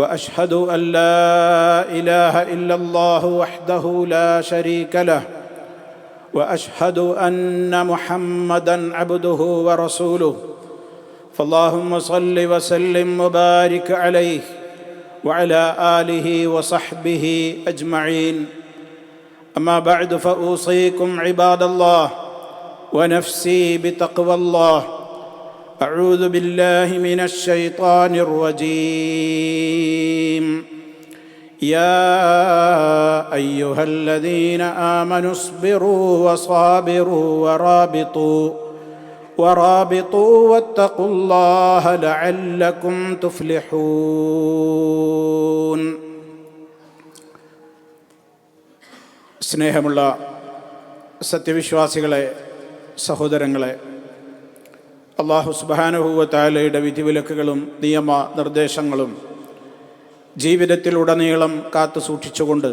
وأشهد أن لا إله إلا الله وحده لا شريك له وأشهد أن محمدا عبده ورسوله. فاللهم صل وسلم وبارك عليه وعلى آله وصحبه أجمعين. أما بعد فأوصيكم عباد الله ونفسي بتقوى الله. اعوذ بالله من الشيطان الرجيم يا ايها الذين امنوا اصبروا وصابروا ورابطوا ورابطوا واتقوا الله لعلكم تفلحون സ്നേഹമുള്ള സത്യവിശ്വാസികളെ സഹോദരങ്ങളെ അള്ളാഹു സുബാനുഭൂവ താലയുടെ വിധിവിലക്കുകളും നിയമ നിർദ്ദേശങ്ങളും ജീവിതത്തിലുടനീളം കാത്തു സൂക്ഷിച്ചുകൊണ്ട്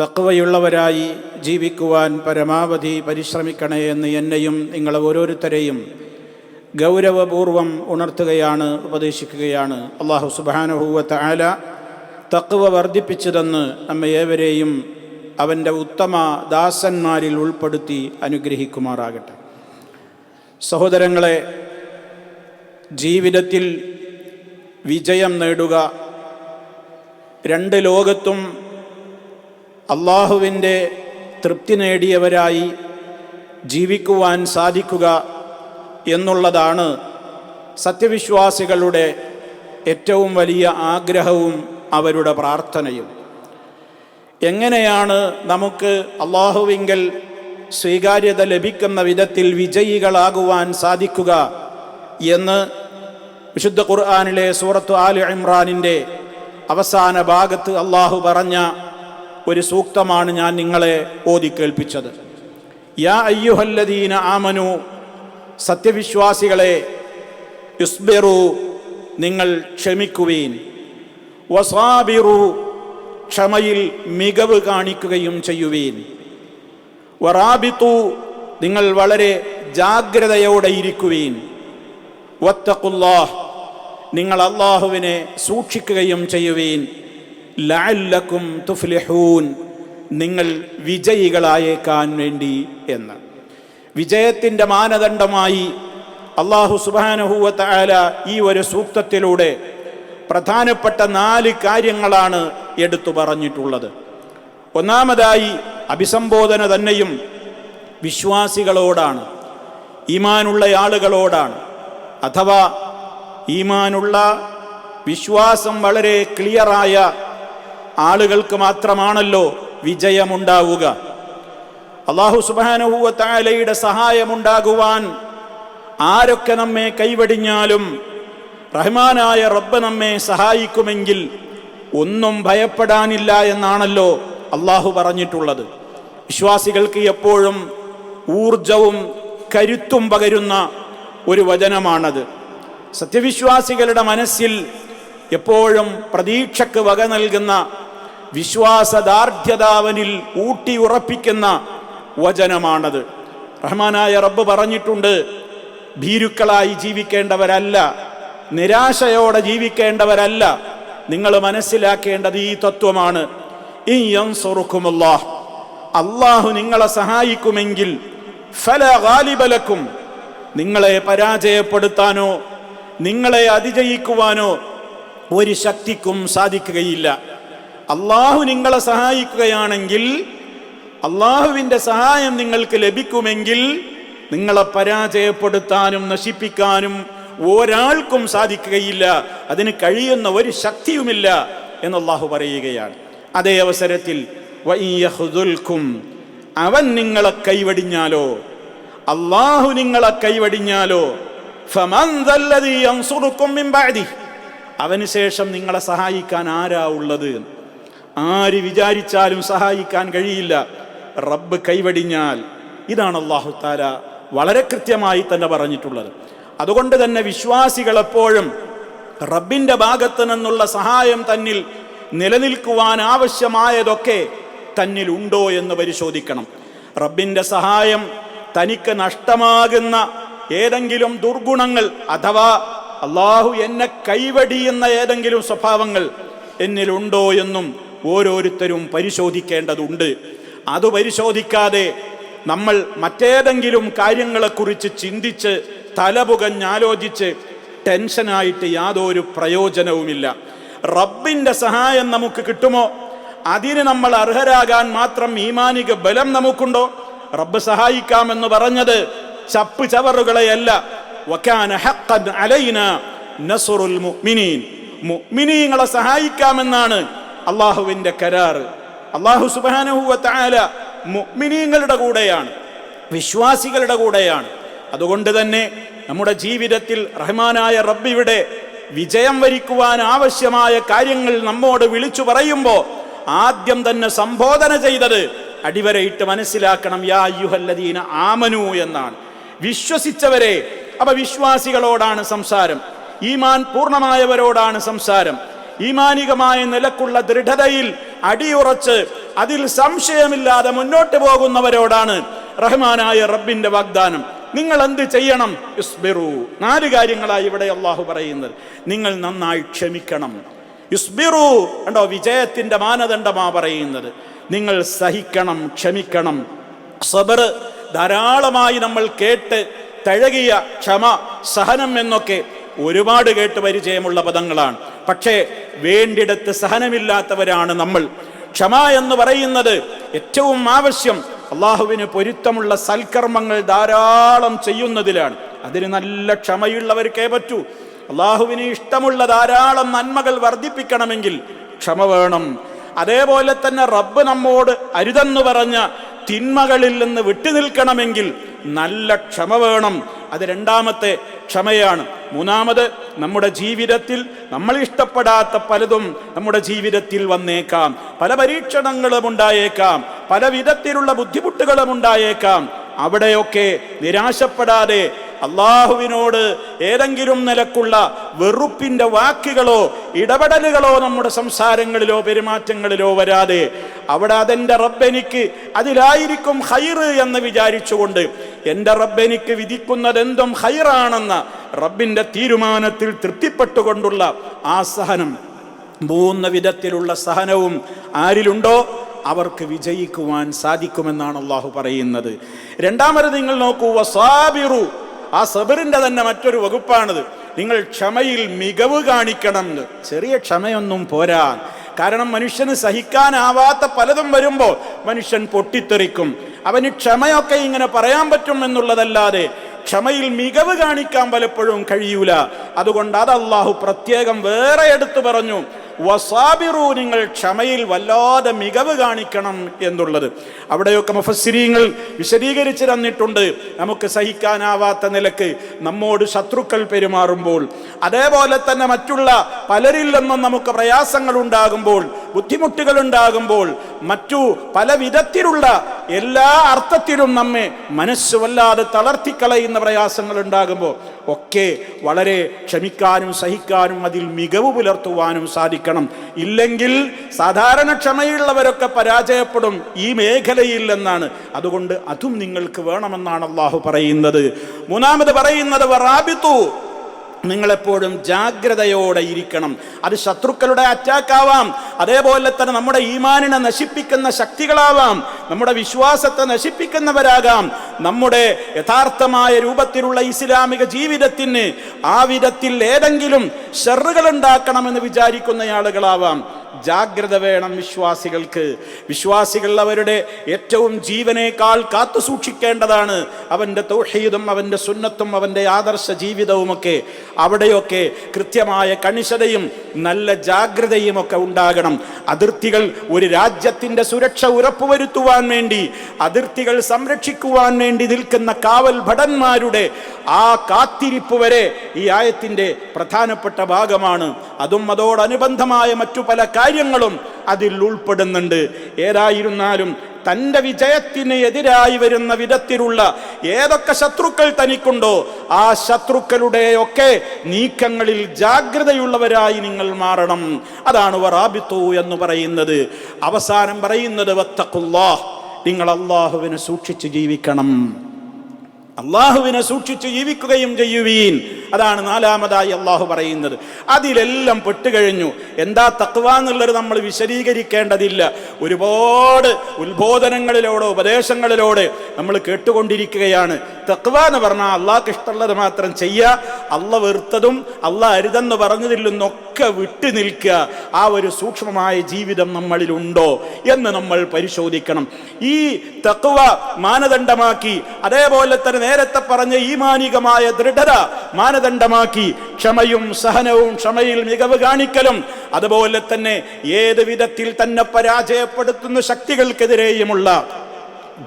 തക്കവയുള്ളവരായി ജീവിക്കുവാൻ പരമാവധി പരിശ്രമിക്കണേ എന്ന് എന്നെയും നിങ്ങളെ ഓരോരുത്തരെയും ഗൗരവപൂർവം ഉണർത്തുകയാണ് ഉപദേശിക്കുകയാണ്. അള്ളാഹു സുബാനുഭൂവത്ത് ആല തക്കവ വർദ്ധിപ്പിച്ചതെന്ന് നമ്മെ ഏവരെയും അവന്റെ ഉത്തമ ദാസന്മാരിൽ ഉൾപ്പെടുത്തി അനുഗ്രഹിക്കുമാറാകട്ടെ. സഹോദരങ്ങളെ ജീവിതത്തിൽ വിജയം നേടുക. രണ്ട് ലോകത്തും അള്ളാഹുവിന്റെ തൃപ്തി നേടിയവരായി ജീവിക്കുവാൻ സാധിക്കുക എന്നുള്ളതാണ് സത്യവിശ്വാസികളുടെ ഏറ്റവും വലിയ ആഗ്രഹവും അവരുടെ പ്രാർത്ഥനയും. എങ്ങനെയാണ് നമുക്ക് അള്ളാഹുവിങ്കൽ സ്വീകാര്യത ലഭിക്കുന്ന വിധത്തിൽ വിജയികളാകുവാൻ സാധിക്കുക എന്ന് വിശുദ്ധ ഖുർആാനിലെ സൂറത്ത് ആൽ ഇമ്രാനിന്റെ അവസാന ഭാഗത്ത് അള്ളാഹു പറഞ്ഞ ഒരു സൂക്തമാണ് ഞാൻ നിങ്ങളെ ഓതിക്കേൽപ്പിച്ചത് യാ അയ്യുഹല്ലദീന ആമനു സത്യവിശ്വാസികളെ യുസ്ബിറു നിങ്ങൾ ക്ഷമിക്കുവീൻ. വസാബിറു ക്ഷമയിൽ മികവ് കാണിക്കുകയും ചെയ്യുവീൻ. വറാബിത്തു നിങ്ങൾ വളരെ ജാഗ്രതയോടെ ഇരിക്കുകയും വത്തക്കുല്ലാഹ് നിങ്ങൾ അള്ളാഹുവിനെ സൂക്ഷിക്കുകയും ചെയ്യുവീൻ. ലഅല്ലക്കും തുഫ്ലിഹൂൻ നിങ്ങൾ വിജയികളായേക്കാൻ വേണ്ടി എന്ന്. വിജയത്തിന്റെ മാനദണ്ഡമായി അള്ളാഹു സുബാനഹുവത്ത ആല ഈ ഒരു സൂക്തത്തിലൂടെ പ്രധാനപ്പെട്ട നാല് കാര്യങ്ങളാണ് എടുത്തു പറഞ്ഞിട്ടുള്ളത്. ഒന്നാമതായി അഭിസംബോധന തന്നെയും വിശ്വാസികളോടാണ് ഈമാനുള്ള ആളുകളോടാണ്. അഥവാ ഈമാനുള്ള വിശ്വാസം വളരെ ക്ലിയറായ ആളുകൾക്ക് മാത്രമാണല്ലോ വിജയമുണ്ടാവുക. അള്ളാഹു സുബാനുഭൂവത്താലയുടെ സഹായമുണ്ടാകുവാൻ ആരൊക്കെ നമ്മെ കൈവടിഞ്ഞാലും റഹ്മാനായ റബ്ബ് നമ്മെ സഹായിക്കുമെങ്കിൽ ഒന്നും ഭയപ്പെടാനില്ല എന്നാണല്ലോ അള്ളാഹു പറഞ്ഞിട്ടുള്ളത്. വിശ്വാസികൾക്ക് എപ്പോഴും ഊർജവും കരുത്തും പകരുന്ന ഒരു വചനമാണത്. സത്യവിശ്വാസികളുടെ മനസ്സിൽ എപ്പോഴും പ്രതീക്ഷക്ക് വക നൽകുന്ന വിശ്വാസദാർഢ്യതാവനിൽ ഊട്ടി ഉറപ്പിക്കുന്ന വചനമാണത്. റഹ്മാനായ റബ്ബ് പറഞ്ഞിട്ടുണ്ട് ഭീരുക്കളായി ജീവിക്കേണ്ടവരല്ല നിരാശയോടെ ജീവിക്കേണ്ടവരല്ല. നിങ്ങൾ മനസ്സിലാക്കേണ്ടത് ഈ തത്വമാണ്. അള്ളാഹു നിങ്ങളെ സഹായിക്കുമെങ്കിൽ ഫല ഗാലിബലക്കും നിങ്ങളെ പരാജയപ്പെടുത്താനോ നിങ്ങളെ അതിജയിക്കുവാനോ ഒരു ശക്തിക്കും സാധിക്കുകയില്ല. അള്ളാഹു നിങ്ങളെ സഹായിക്കുകയാണെങ്കിൽ അള്ളാഹുവിന്റെ സഹായം നിങ്ങൾക്ക് ലഭിക്കുമെങ്കിൽ നിങ്ങളെ പരാജയപ്പെടുത്താനും നശിപ്പിക്കാനും ഒരാൾക്കും സാധിക്കുകയില്ല. അതിന് കഴിയുന്ന ഒരു ശക്തിയുമില്ല എന്ന് പറയുകയാണ്. അതേ അവസരത്തിൽ അവൻ നിങ്ങളെ കൈവടിഞ്ഞാലോ? അള്ളാഹു നിങ്ങളെ കൈവടിഞ്ഞാലോ? അവന് ശേഷം നിങ്ങളെ സഹായിക്കാൻ ആരാ ഉള്ളത്? ആര് വിചാരിച്ചാലും സഹായിക്കാൻ കഴിയില്ല. റബ്ബ് കൈവടിഞ്ഞാൽ. ഇതാണ് അള്ളാഹു താര വളരെ കൃത്യമായി തന്നെ പറഞ്ഞിട്ടുള്ളത്. അതുകൊണ്ട് തന്നെ വിശ്വാസികൾ എപ്പോഴും റബ്ബിന്റെ ഭാഗത്ത് നിന്നുള്ള സഹായം തന്നിൽ നിലനിൽക്കുവാൻ ആവശ്യമായതൊക്കെ തന്നിലുണ്ടോ എന്ന് പരിശോധിക്കണം. റബ്ബിന്റെ സഹായം തനിക്ക് നഷ്ടമാകുന്ന ഏതെങ്കിലും ദുർഗുണങ്ങൾ അഥവാ അള്ളാഹു എന്നെ കൈവടിയുന്ന ഏതെങ്കിലും സ്വഭാവങ്ങൾ എന്നിലുണ്ടോ എന്നും ഓരോരുത്തരും പരിശോധിക്കേണ്ടതുണ്ട്. അത് പരിശോധിക്കാതെ നമ്മൾ മറ്റേതെങ്കിലും കാര്യങ്ങളെക്കുറിച്ച് ചിന്തിച്ച് തലപുകഞ്ഞാലോചിച്ച് ടെൻഷനായിട്ട് യാതൊരു പ്രയോജനവുമില്ല. റബ്ബിന്റെ സഹായം നമുക്ക് കിട്ടുമോ? അതിന് നമ്മൾ അർഹരാകാൻ മാത്രം ഈമാനിക ബലം നമുക്കുണ്ടോ? റബ്ബ് സഹായിക്കാമെന്ന് പറഞ്ഞത് ചപ്പ് ചവറുകളെയല്ല. മുഅ്മിനീങ്ങളെ സഹായിക്കാമെന്നാണ് അള്ളാഹുവിന്റെ കരാറ്. അള്ളാഹു സുബ്ഹാനഹു വ തആല മുഅ്മിനീങ്ങളുടെ കൂടെയാണ് വിശ്വാസികളുടെ കൂടെയാണ്. അതുകൊണ്ട് തന്നെ നമ്മുടെ ജീവിതത്തിൽ റഹ്മാനായ റബ്ബിയുടെ വിജയം വരിക്കുവാൻ ആവശ്യമായ കാര്യങ്ങൾ നമ്മോട് വിളിച്ചു പറയുമ്പോൾ ആദ്യം തന്നെ സംബോധന ചെയ്തത് അടിവരയിട്ട് മനസ്സിലാക്കണം യാ യുഹല്ലദീന ആമനു എന്നാണ്. വിശ്വസിച്ചവരെ അപ്പൊ വിശ്വാസികളോടാണ് സംസാരം. ഈമാൻ പൂർണമായവരോടാണ് സംസാരം. ഈമാനികമായ നിലക്കുള്ള ദൃഢതയിൽ അടിയുറച്ച് അതിൽ സംശയമില്ലാതെ മുന്നോട്ട് പോകുന്നവരോടാണ് റഹ്മാനായ റബ്ബിന്റെ വാഗ്ദാനം. നിങ്ങൾ എന്ത് ചെയ്യണം? യുസ്ബിറു നാല് കാര്യങ്ങളായി ഇവിടെ അള്ളാഹു പറയുന്നത്. നിങ്ങൾ നന്നായി ക്ഷമിക്കണം. യുസ്ബിറു കണ്ടോ? വിജയത്തിന്റെ മാനദണ്ഡമാ പറയുന്നത്. നിങ്ങൾ സഹിക്കണം ക്ഷമിക്കണം. സബർ ധാരാളമായി നമ്മൾ കേട്ട് തഴകിയ ക്ഷമ സഹനം എന്നൊക്കെ ഒരുപാട് കേട്ട് പരിചയമുള്ള പദങ്ങളാണ്. പക്ഷേ വേണ്ടിടത്ത് സഹനമില്ലാത്തവരാണ് നമ്മൾ. ക്ഷമ എന്ന് പറയുന്നത് ഏറ്റവും ആവശ്യം അള്ളാഹുവിന് പൊരുത്തമുള്ള സൽക്കർമ്മങ്ങൾ ധാരാളം ചെയ്യുന്നതിലാണ്. അതിന് നല്ല ക്ഷമയുള്ളവർക്കേ പറ്റൂ. അള്ളാഹുവിന് ഇഷ്ടമുള്ള ധാരാളം നന്മകൾ വർദ്ധിപ്പിക്കണമെങ്കിൽ ക്ഷമ വേണം. അതേപോലെ തന്നെ റബ്ബ് നമ്മോട് അരുതെന്ന് പറഞ്ഞ തിന്മകളിൽ നിന്ന് വിട്ടുനിൽക്കണമെങ്കിൽ നല്ല ക്ഷമ വേണം. അത് രണ്ടാമത്തെ ക്ഷമയാണ്. മൂന്നാമത് നമ്മുടെ ജീവിതത്തിൽ നമ്മൾ ഇഷ്ടപ്പെടാത്ത പലതും നമ്മുടെ ജീവിതത്തിൽ വന്നേക്കാം. പല പരീക്ഷണങ്ങളും ഉണ്ടായേക്കാം. പല വിധത്തിലുള്ള ബുദ്ധിമുട്ടുകളും ഉണ്ടായേക്കാം. അവിടെയൊക്കെ നിരാശപ്പെടാതെ അള്ളാഹുവിനോട് ഏതെങ്കിലും നിലക്കുള്ള വെറുപ്പിന്റെ വാക്കുകളോ ഇടപെടലുകളോ നമ്മുടെ സംസാരങ്ങളിലോ പെരുമാറ്റങ്ങളിലോ വരാതെ അവിടെ അതെന്റെ റബ്ബെനിക്ക് അതിലായിരിക്കും ഹൈറ് എന്ന് വിചാരിച്ചുകൊണ്ട് എന്റെ റബ്ബെനിക്ക് വിധിക്കുന്നത് എന്തും ഹൈറാണെന്ന റബ്ബിന്റെ തീരുമാനത്തിൽ തൃപ്തിപ്പെട്ടുകൊണ്ടുള്ള ആ സഹനം മൂന്ന് വിധത്തിലുള്ള സഹനവും ആരിലുണ്ടോ? അവർക്ക് വിജയിക്കുവാൻ സാധിക്കുമെന്നാണ് അള്ളാഹു പറയുന്നത്. രണ്ടാമത് നിങ്ങൾ നോക്കൂ വസാബിറു. ആ സബറിന്റെ തന്നെ മറ്റൊരു വകുപ്പാണിത്. നിങ്ങൾ ക്ഷമയിൽ മികവ് കാണിക്കണം ചെറിയ ക്ഷമയൊന്നും പോരാ. കാരണം മനുഷ്യന് സഹിക്കാനാവാത്ത പലതും വരുമ്പോൾ മനുഷ്യൻ പൊട്ടിത്തെറിക്കും. അവന് ക്ഷമയൊക്കെ ഇങ്ങനെ പറയാൻ പറ്റും എന്നുള്ളതല്ലാതെ ക്ഷമയിൽ മികവ് കാണിക്കാൻ പലപ്പോഴും കഴിയൂല. അതുകൊണ്ട് അത് അള്ളാഹു പ്രത്യേകം വേറെ എടുത്തു പറഞ്ഞു. വസാബിറു നിങ്ങൾ ക്ഷമയിൽ വല്ലാതെ മികവ് കാണിക്കണം എന്നുള്ളത്. അവിടെയൊക്കെ മുഫസ്സിരീങ്ങൾ വിശദീകരിച്ചു തന്നിട്ടുണ്ട്. നമുക്ക് സഹിക്കാനാവാത്ത നിലയ്ക്ക് നമ്മോട് ശത്രുക്കൾ പെരുമാറുമ്പോൾ അതേപോലെ തന്നെ മറ്റുള്ള പലരിൽ നിന്നും നമുക്ക് പ്രയാസങ്ങൾ ഉണ്ടാകുമ്പോൾ ബുദ്ധിമുട്ടുകൾ ഉണ്ടാകുമ്പോൾ മറ്റു പല വിധത്തിലുള്ള എല്ലാ അർത്ഥത്തിലും നമ്മെ മനസ്സ് വല്ലാതെ തളർത്തിക്കളയുന്ന പ്രയാസങ്ങൾ ഉണ്ടാകുമ്പോൾ ഒക്കെ വളരെ ക്ഷമിക്കാനും സഹിക്കാനും അതിൽ മികവ് പുലർത്തുവാനും സാധിക്കണം. ഇല്ലെങ്കിൽ സാധാരണ ക്ഷമയുള്ളവരൊക്കെ പരാജയപ്പെടും. ഈ മേഖലയിൽ എന്നാണ്. അതുകൊണ്ട് അതും നിങ്ങൾക്ക് വേണമെന്നാണ് അള്ളാഹു പറയുന്നത്. മൂന്നാമത് പറയുന്നത് വറാബിത്തു നിങ്ങളെപ്പോഴും ജാഗ്രതയോടെ ഇരിക്കണം. അത് ശത്രുക്കളുടെ അറ്റാക്ക് ആവാം. അതേപോലെ തന്നെ നമ്മുടെ ഈമാനിനെ നശിപ്പിക്കുന്ന ശക്തികളാവാം. നമ്മുടെ വിശ്വാസത്തെ നശിപ്പിക്കുന്നവരാകാം. നമ്മുടെ യഥാർത്ഥമായ രൂപത്തിലുള്ള ഇസ്ലാമിക ജീവിതത്തിന് ആ വിധത്തിൽ ഏതെങ്കിലും ഷെറുകൾ ഉണ്ടാക്കണമെന്ന് വിചാരിക്കുന്ന ആളുകളാവാം. ജാഗ്രത വേണം വിശ്വാസികൾക്ക്. വിശ്വാസികൾ അവരുടെ ഏറ്റവും ജീവനേക്കാൾ കാത്തു സൂക്ഷിക്കേണ്ടതാണ് അവന്റെ തൗഹീദും അവന്റെ സുന്നത്തും അവന്റെ ആദർശ ജീവിതവുമൊക്കെ. അവിടെയൊക്കെ കൃത്യമായ കണിശതയും നല്ല ജാഗ്രതയും ഒക്കെ ഉണ്ടാകണം. അതിർത്തികൾ ഒരു രാജ്യത്തിന്റെ സുരക്ഷ ഉറപ്പുവരുത്തുവാൻ വേണ്ടി അതിർത്തികൾ സംരക്ഷിക്കുവാൻ വേണ്ടി നിൽക്കുന്ന കാവൽ ഭടന്മാരുടെ ആ കാത്തിരിപ്പ് വരെ ഈ ആയത്തിന്റെ പ്രധാനപ്പെട്ട ഭാഗമാണ്. അതും അതോടനുബന്ധമായ മറ്റു പല കാര്യങ്ങളും അതിൽ ഉൾപ്പെടുന്നുണ്ട്. ഏതായിരുന്നാലും തന്റെ വിജയത്തിന് എതിരായി വരുന്ന വിധത്തിലുള്ള ഏതൊക്കെ ശത്രുക്കൾ തനിക്കുണ്ടോ ആ ശത്രുക്കളുടെയൊക്കെ നീക്കങ്ങളിൽ ജാഗ്രതയുള്ളവരായി നിങ്ങൾ മാറണം. അതാണ് വറാബിത്തു എന്ന് പറയുന്നത്. അവസാനം പറയുന്നത് വത്തക്കുല്ലാ നിങ്ങൾ അള്ളാഹുവിനെ സൂക്ഷിച്ച് ജീവിക്കണം. അള്ളാഹുവിനെ സൂക്ഷിച്ച് ജീവിക്കുകയും ചെയ്യുവീൻ. അതാണ് നാലാമതായി അള്ളാഹു പറയുന്നത്. അതിലെല്ലാം പെട്ടുകഴിഞ്ഞു. എന്താ തക്വ എന്നുള്ളത് നമ്മൾ വിശദീകരിക്കേണ്ടതില്ല. ഒരുപാട് ഉത്ബോധനങ്ങളിലൂടെ ഉപദേശങ്ങളിലൂടെ നമ്മൾ കേട്ടുകൊണ്ടിരിക്കുകയാണ്. തക്വ എന്ന് പറഞ്ഞാൽ അള്ളാഹ്ക്ക് ഇഷ്ടമുള്ളത് മാത്രം ചെയ്യുക അള്ള വെറുത്തതും അള്ള അരുതെന്ന് പറഞ്ഞതിൽ നിന്നൊക്കെ വിട്ടു നിൽക്കുക. ആ ഒരു സൂക്ഷ്മമായ ജീവിതം നമ്മളിലുണ്ടോ എന്ന് നമ്മൾ പരിശോധിക്കണം. ഈ തക്കുവ മാനദണ്ഡമാക്കി അതേപോലെ തന്നെ നേരത്തെ പറഞ്ഞ ഈമാനികമായ ദൃഢത മാനദണ്ഡമാക്കി ക്ഷമയും സഹനവും ക്ഷമയിൽ മികവ് കാണിക്കലും അതുപോലെ തന്നെ ഏത് വിധത്തിൽ തന്നെ പരാജയപ്പെടുത്തുന്ന ശക്തികൾക്കെതിരെയുമുള്ള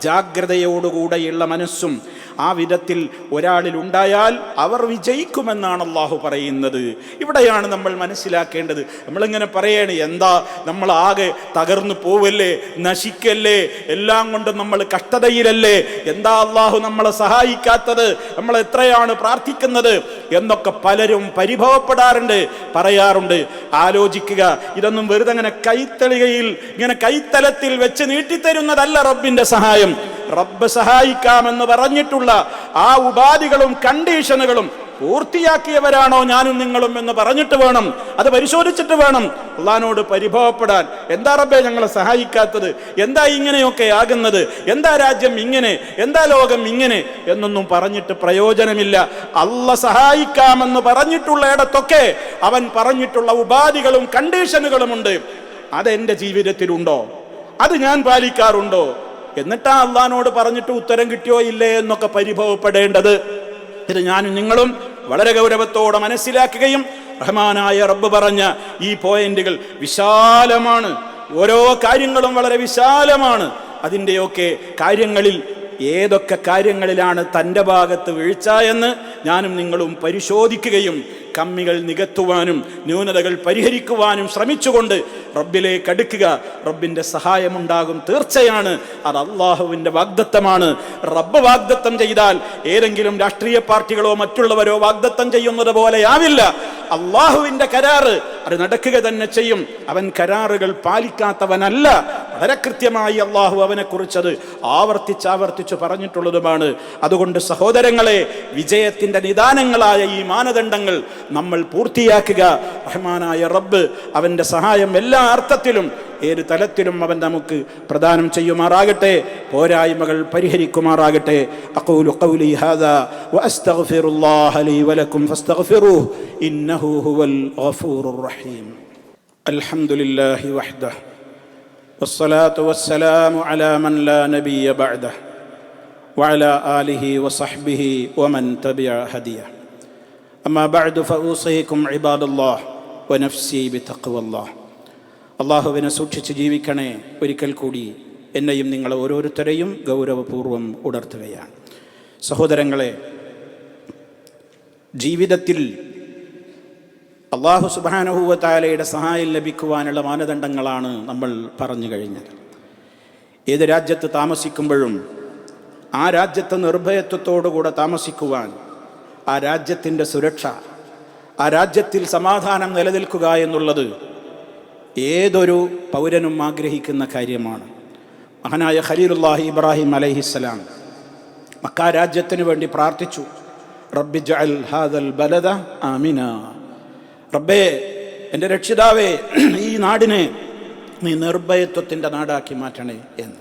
ജാഗ്രതയോടുകൂടെയുള്ള മനസ്സും ആ വിധത്തിൽ ഒരാളിൽ ഉണ്ടായാൽ അവർ വിജയിക്കുമെന്നാണ് അള്ളാഹു പറയുന്നത്. ഇവിടെയാണ് നമ്മൾ മനസ്സിലാക്കേണ്ടത്. നമ്മളിങ്ങനെ പറയാണ് എന്താ നമ്മൾ ആകെ തകർന്നു പോവല്ലേ നശിക്കല്ലേ എല്ലാം കൊണ്ട് നമ്മൾ കഷ്ടതയിലല്ലേ എന്താ അള്ളാഹു നമ്മളെ സഹായിക്കാത്തത് നമ്മൾ എത്രയാണ് പ്രാർത്ഥിക്കുന്നത്? എന്നൊക്കെ പലരും പരിഭവപ്പെടാറുണ്ട് പറയാറുണ്ട്. ആലോചിക്കുക ഇതൊന്നും വെറുതെ അങ്ങനെ കൈത്തളികയിൽ ഇങ്ങനെ കൈത്തലത്തിൽ വെച്ച് നീട്ടിത്തരുന്നതല്ല റബ്ബിന്റെ സഹായം. റബ്ബ് സഹായിക്കാമെന്ന് പറഞ്ഞിട്ടുള്ള ആ ഉപാധികളും കണ്ടീഷനുകളും പൂർത്തിയാക്കിയവരാണോ ഞാനും നിങ്ങളും എന്ന് പറഞ്ഞിട്ട് വേണം അത് പരിശോധിച്ചിട്ട് വേണം അള്ളഹാനോട് പരിഭവപ്പെടാൻ. എന്താ റബ്ബെ ഞങ്ങളെ സഹായിക്കാത്തത്? എന്താ ഇങ്ങനെയൊക്കെ ആകുന്നത്? എന്താ രാജ്യം ഇങ്ങനെ? എന്താ ലോകം ഇങ്ങനെ? എന്നൊന്നും പറഞ്ഞിട്ട് പ്രയോജനമില്ല. അല്ല സഹായിക്കാമെന്ന് പറഞ്ഞിട്ടുള്ള ഇടത്തൊക്കെ അവൻ പറഞ്ഞിട്ടുള്ള ഉപാധികളും കണ്ടീഷനുകളുമുണ്ട്. അതെന്റെ ജീവിതത്തിലുണ്ടോ? അത് ഞാൻ പാലിക്കാറുണ്ടോ? എന്നിട്ടാ അള്ളഹാനോട് പറഞ്ഞിട്ട് ഉത്തരം കിട്ടിയോ ഇല്ലേ എന്നൊക്കെ പരിഭവപ്പെടേണ്ടത്. ഇത് ഞാനും നിങ്ങളും വളരെ ഗൗരവത്തോടെ മനസ്സിലാക്കുകയും റഹ്മാനായ റബ്ബ് പറഞ്ഞ ഈ പോയിന്റുകൾ വിശാലമാണ്. ഓരോ കാര്യങ്ങളും വളരെ വിശാലമാണ്. അതിന്റെയൊക്കെ കാര്യങ്ങളിൽ ഏതൊക്കെ കാര്യങ്ങളിലാണ് തന്റെ ഭാഗത്ത് വീഴ്ച എന്ന് ഞാനും നിങ്ങളും പരിശോധിക്കുകയും കമ്മികൾ നികത്തുവാനും ന്യൂനതകൾ പരിഹരിക്കുവാനും ശ്രമിച്ചുകൊണ്ട് റബ്ബിലേക്ക് അടുക്കുക. റബ്ബിന്റെ സഹായമുണ്ടാകും തീർച്ചയാണ്. അത് അള്ളാഹുവിന്റെ വാഗ്ദത്തമാണ്. റബ്ബ് വാഗ്ദത്തം ചെയ്താൽ ഏതെങ്കിലും രാഷ്ട്രീയ പാർട്ടികളോ മറ്റുള്ളവരോ വാഗ്ദത്തം ചെയ്യുന്നത് പോലെയാവില്ല അള്ളാഹുവിന്റെ കരാറ് അത് നടക്കുക തന്നെ ചെയ്യും. അവൻ കരാറുകൾ പാലിക്കാത്തവനല്ല. വളരെ കൃത്യമായി അള്ളാഹു അവനെ കുറിച്ചത് ആവർത്തിച്ച് ആവർത്തിച്ച് പറഞ്ഞിട്ടുള്ളതുമാണ്. അതുകൊണ്ട് സഹോദരങ്ങളെ വിജയത്തിന്റെ നിദാനങ്ങളായ ഈ മാനദണ്ഡങ്ങൾ നമ്മൾ പൂർത്തിയാക്കുക റഹ്മാനായ റബ്ബ് അവന്റെ സഹായം എല്ലാ അർത്ഥത്തിലും ഏത് തലത്തിലും അവൻ നമുക്ക് പ്രദാനം ചെയ്യുമാറാകട്ടെ പോരായ്മകൾ പരിഹരിക്കുമാറാകട്ടെ അഖൂലു ഖൗലി ഹാദാ വഅസ്തഗ്ഫിറുല്ലാഹ ലീ വലക്കും ഫസ്തഗ്ഫിറൂഹു ഇന്നഹു ഹുവൽ ഗഫൂറുർ റഹീം അൽഹംദുലില്ലാഹി വഹ്ദഹു والصلاة والسلام على من لا نبي بعده وعلى آله وصحبه ومن تبع هديه أما بعد فأوصيكم عباد الله ونفسي بتقوى الله അള്ളാഹുവിനെ സൂക്ഷിച്ച് ജീവിക്കണേ ഒരിക്കൽ കൂടി എന്നെയും നിങ്ങൾ ഓരോരുത്തരെയും ഗൗരവപൂർവ്വം ഉണർത്തുകയാണ് സഹോദരങ്ങളെ ജീവിതത്തിൽ അള്ളാഹു സുബാനഹുവത്താലയുടെ സഹായം ലഭിക്കുവാനുള്ള മാനദണ്ഡങ്ങളാണ് നമ്മൾ പറഞ്ഞു കഴിഞ്ഞത് ഏത് രാജ്യത്ത് താമസിക്കുമ്പോഴും ആ രാജ്യത്ത് നിർഭയത്വത്തോടുകൂടെ താമസിക്കുവാൻ ആ രാജ്യത്തിന്റെ സുരക്ഷ ആ രാജ്യത്തിൽ സമാധാനം നിലനിൽക്കുക എന്നുള്ളത് ഏതൊരു പൗരനും ആഗ്രഹിക്കുന്ന കാര്യമാണ്. മഹാനായ ഖലീലുല്ലാഹി ഇബ്രാഹിം അലൈഹിസ്സലാം മക്ക രാജ്യത്തിന് വേണ്ടി പ്രാർത്ഥിച്ചു. റബ്ബി ജഅൽ ഹാദൽ ബലദ ആമിന. റബ്ബേ എന്റെ രക്ഷിതാവേ ഈ നാടിനെ നീ നിർഭയത്വത്തിന്റെ നാടാക്കി മാറ്റണേ എന്ന്.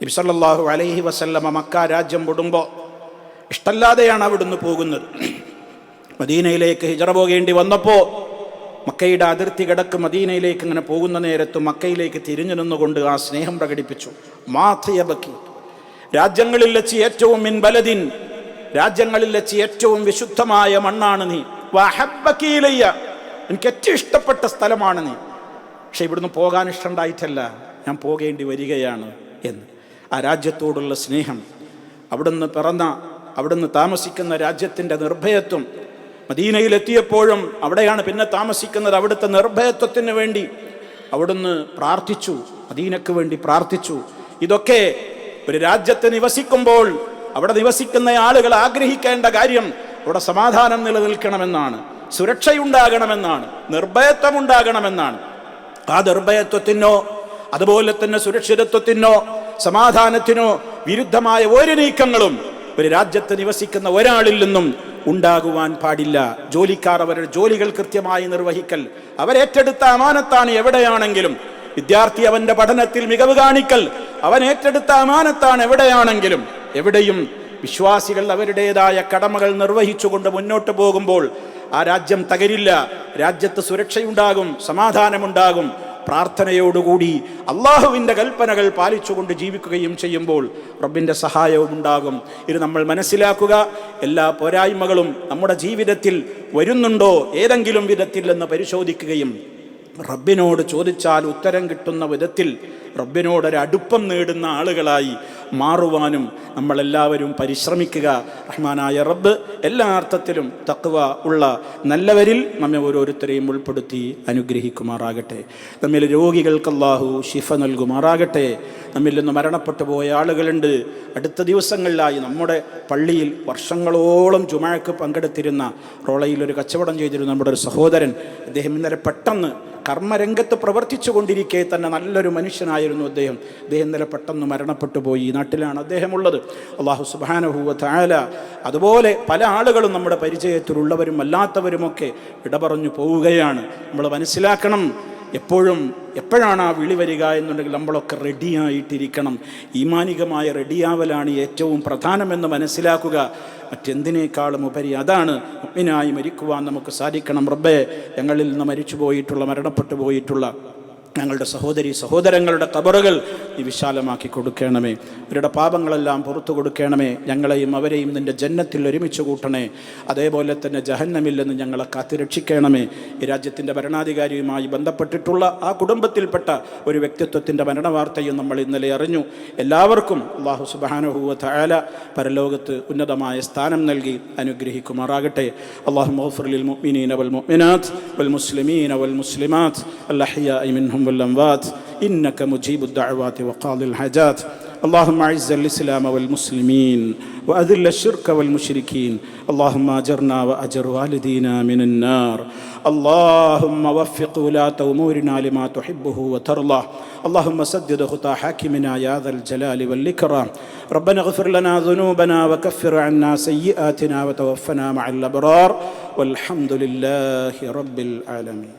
നബിസല്ലാഹു അലൈഹി വസല്ലമ മക്ക രാജ്യം വിടുമ്പോൾ ഇഷ്ടല്ലാതെയാണ് അവിടുന്ന് പോകുന്നത്. മദീനയിലേക്ക് ഹിജറ പോകേണ്ടി വന്നപ്പോൾ മക്കയുടെ അതിർത്തി കിടക്ക് മദീനയിലേക്ക് ഇങ്ങനെ പോകുന്ന നേരത്ത് മക്കയിലേക്ക് തിരിഞ്ഞു നിന്നുകൊണ്ട് ആ സ്നേഹം പ്രകടിപ്പിച്ചു. മാഥയബക്കി. രാജ്യങ്ങളിൽ വെച്ച് ഏറ്റവും മിൻ ബലദിൻ രാജ്യങ്ങളിൽ വെച്ച് ഏറ്റവും വിശുദ്ധമായ മണ്ണാണ് നീ. വഹബക്കിയിലയ്യ എനിക്ക് ഏറ്റവും ഇഷ്ടപ്പെട്ട സ്ഥലമാണ് നീ. പക്ഷെ ഇവിടുന്ന് പോകാൻ ഇഷ്ടമുണ്ടായിട്ടല്ല. ഞാൻ പോകേണ്ടി വരികയാണ് എന്ന്. ആ രാജ്യത്തോടുള്ള സ്നേഹം. അവിടുന്ന് പിറന്ന അവിടുന്ന് താമസിക്കുന്ന രാജ്യത്തിന്റെ നിർഭയത്വം. മദീനയിലെത്തിയപ്പോഴും അവിടെയാണ് പിന്നെ താമസിക്കുന്നത് അവിടുത്തെ നിർഭയത്വത്തിന് വേണ്ടി. അവിടുന്ന് പ്രാർത്ഥിച്ചു മദീനക്ക് വേണ്ടി പ്രാർത്ഥിച്ചു. ഇതൊക്കെ ഒരു രാജ്യത്ത് നിവസിക്കുമ്പോൾ അവിടെ നിവസിക്കുന്ന ആളുകൾ ആഗ്രഹിക്കേണ്ട കാര്യം അവിടെ സമാധാനം നിലനിൽക്കണമെന്നാണ്. സുരക്ഷയുണ്ടാകണമെന്നാണ്. നിർഭയത്വം ഉണ്ടാകണമെന്നാണ് ആ നിർഭയത്വത്തിനോ അതുപോലെ തന്നെ സുരക്ഷിതത്വത്തിനോ സമാധാനത്തിനോ വിരുദ്ധമായ ഒരു നീക്കങ്ങളും ഒരു രാജ്യത്ത് നിവസിക്കുന്ന ഒരാളിൽ നിന്നും ഉണ്ടാകുവാൻ പാടില്ല. ജോലിക്കാർ അവരുടെ ജോലികൾ കൃത്യമായി നിർവഹിക്കൽ. അവരേറ്റെടുത്ത അമാനത്താണ് എവിടെയാണെങ്കിലും. വിദ്യാർത്ഥി അവന്റെ പഠനത്തിൽ മികവ് കാണിക്കൽ. അവൻ ഏറ്റെടുത്ത അമാനത്താണ് എവിടെയാണെങ്കിലും. എവിടെയും വിശ്വാസികൾ അവരുടേതായ കടമകൾ നിർവഹിച്ചുകൊണ്ട് മുന്നോട്ട് പോകുമ്പോൾ ആ രാജ്യം തകരില്ല. രാജ്യത്ത് സുരക്ഷയുണ്ടാകും സമാധാനമുണ്ടാകും. പ്രാർത്ഥനയോടുകൂടി അള്ളാഹുവിന്റെ കൽപ്പനകൾ പാലിച്ചുകൊണ്ട് ജീവിക്കുകയും ചെയ്യുമ്പോൾ റബ്ബിന്റെ സഹായവും ഉണ്ടാകും. ഇത് നമ്മൾ മനസ്സിലാക്കുക. എല്ലാ പോരായ്മകളും നമ്മുടെ ജീവിതത്തിൽ വരുന്നുണ്ടോ? ഏതെങ്കിലും വിധത്തിൽ എന്ന് പരിശോധിക്കുകയും റബ്ബിനോട് ചോദിച്ചാൽ ഉത്തരം കിട്ടുന്ന വിധത്തിൽ റബ്ബിനോടൊരടുപ്പം നേടുന്ന ആളുകളായി മാറുവാനും നമ്മളെല്ലാവരും പരിശ്രമിക്കുക. റഹ്മാനായ റബ്ബ് എല്ലാ അർത്ഥത്തിലും തക്വ ഉള്ള നല്ലവരിൽ നമ്മെ ഓരോരുത്തരെയും ഉൾപ്പെടുത്തി അനുഗ്രഹിക്കുമാറാകട്ടെ. നമ്മിൽ രോഗികൾക്ക് അല്ലാഹു ശിഫ നൽകുമാറാകട്ടെ. നമ്മിൽ നിന്ന് മരണപ്പെട്ടു പോയ ആളുകളുണ്ട്. അടുത്ത ദിവസങ്ങളിലായി നമ്മുടെ പള്ളിയിൽ വർഷങ്ങളോളം ജുമാക്ക് പങ്കെടുത്തിരുന്ന റോളയിൽ ഒരു കച്ചവടം ചെയ്തിരുന്ന നമ്മുടെ ഒരു സഹോദരൻ അദ്ദേഹം ഇന്നലെ പെട്ടെന്ന് കർമ്മരംഗത്ത് പ്രവർത്തിച്ചു കൊണ്ടിരിക്കെ തന്നെ നല്ലൊരു മനുഷ്യനായിരുന്നു അദ്ദേഹം. അദ്ദേഹം ഇന്നലെ പെട്ടെന്ന് മരണപ്പെട്ടു പോയി. നാട്ടിലാണ് അദ്ദേഹമുള്ളത്. അള്ളാഹു സുബാനഹുവ താല അതുപോലെ പല ആളുകളും നമ്മുടെ പരിചയത്തിലുള്ളവരും അല്ലാത്തവരുമൊക്കെ ഇടപറഞ്ഞു പോവുകയാണ്. നമ്മൾ മനസ്സിലാക്കണം എപ്പോഴും എപ്പോഴാണ് ആ വിളി വരിക എന്നുണ്ടെങ്കിൽ നമ്മളൊക്കെ റെഡിയായിട്ടിരിക്കണം ഈമാനികമായ റെഡിയാവലാണ് ഏറ്റവും പ്രധാനമെന്ന് മനസ്സിലാക്കുക. മറ്റെന്തിനേക്കാളും ഉപരി അതാണ് മുമ്പിനായി മരിക്കുവാൻ നമുക്ക് സാധിക്കണം. റബ്ബെ ഞങ്ങളിൽ നിന്ന് മരിച്ചു പോയിട്ടുള്ള മരണപ്പെട്ടു പോയിട്ടുള്ള ഞങ്ങളുടെ സഹോദരി സഹോദരങ്ങളുടെ കബറുകൾ ഈ വിശാലമാക്കി കൊടുക്കണമേ. ഇവരുടെ പാപങ്ങളെല്ലാം പുറത്തു കൊടുക്കണമേ. ഞങ്ങളെയും അവരെയും നിന്റെ ജന്നത്തിൽ ഒരുമിച്ച് കൂട്ടണേ. അതേപോലെ തന്നെ ജഹന്നമില്ലെന്ന് ഞങ്ങളെ കാത്തുരക്ഷിക്കണമേ. ഈ രാജ്യത്തിന്റെ ഭരണാധികാരിയുമായി ബന്ധപ്പെട്ടിട്ടുള്ള ആ കുടുംബത്തിൽപ്പെട്ട ഒരു വ്യക്തിത്വത്തിന്റെ മരണവാർത്തയും നമ്മൾ ഇന്നലെ അറിഞ്ഞു. എല്ലാവർക്കും അള്ളാഹു സുബാനുഹൂവ തയാല പരലോകത്ത് ഉന്നതമായ സ്ഥാനം നൽകി അനുഗ്രഹിക്കുമാറാകട്ടെ. അള്ളാഹു മുഹഫുലിൽ മുഅ്മിനീന വൽ മുഅ്മിനാത്ത് വൽ മുസ്ലിമീന വൽ മുസ്ലിമാത്ത്. അല്ലഹിയ മിൻഹും والأموات إنك مجيب الدعوات وقاضي الحاجات. اللهم أعز الإسلام والمسلمين وأذل الشرك والمشركين. اللهم أجرنا وأجر والدينا من النار. اللهم وفق ولاة أمورنا لما تحبه وترضى. اللهم سدد خطى حاكمنا يا ذا الجلال والإكرام. ربنا اغفر لنا ذنوبنا وكفر عنا سيئاتنا وتوفنا مع الأبرار. والحمد لله رب العالمين.